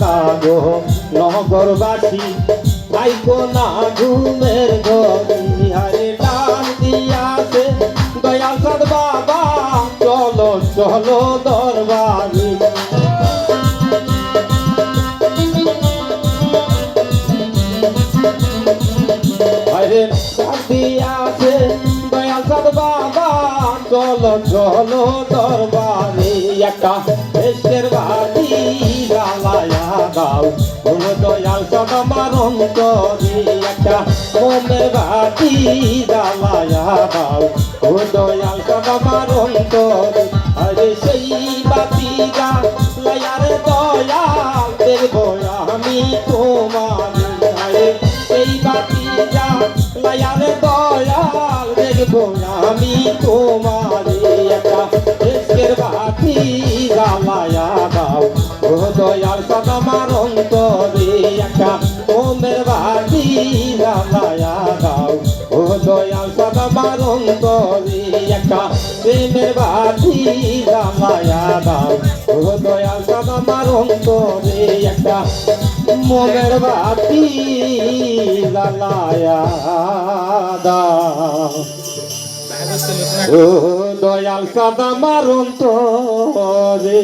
না গো নগরবাসী আইকো না ঘুমের ঘরি হারে দিয়াছে, দয়াল সাদ বাবা, চলো চলো দরবারি। বাবা, চলো চলো দরবারে। একটা দাও দয়াল সাদ আমার অন্তরে একটা মনের বাড়ি জ্বালায়া দাও। ও দয়াল সাদ আমার অন্তরে আরে সেই বাতি জ্বালায়ারে দয়াল দেখব আমি তোমার আরে সেই বাতি জ্বালায়ারে দয়াল দেখব আমি তোমার একটা দেশের বাতি জ্বালায়া দাও। ও দয়াল সদমার জ্বালায়া দাও ও দয়াল সদমার অন্তরে একটা প্রেমের বাতি জ্বালায়া দাও। ও দয়াল সদমার অন্তরে একটা মনের বাতি জ্বালায়া দাও। ও দয়াল সাদা মারন্ত রে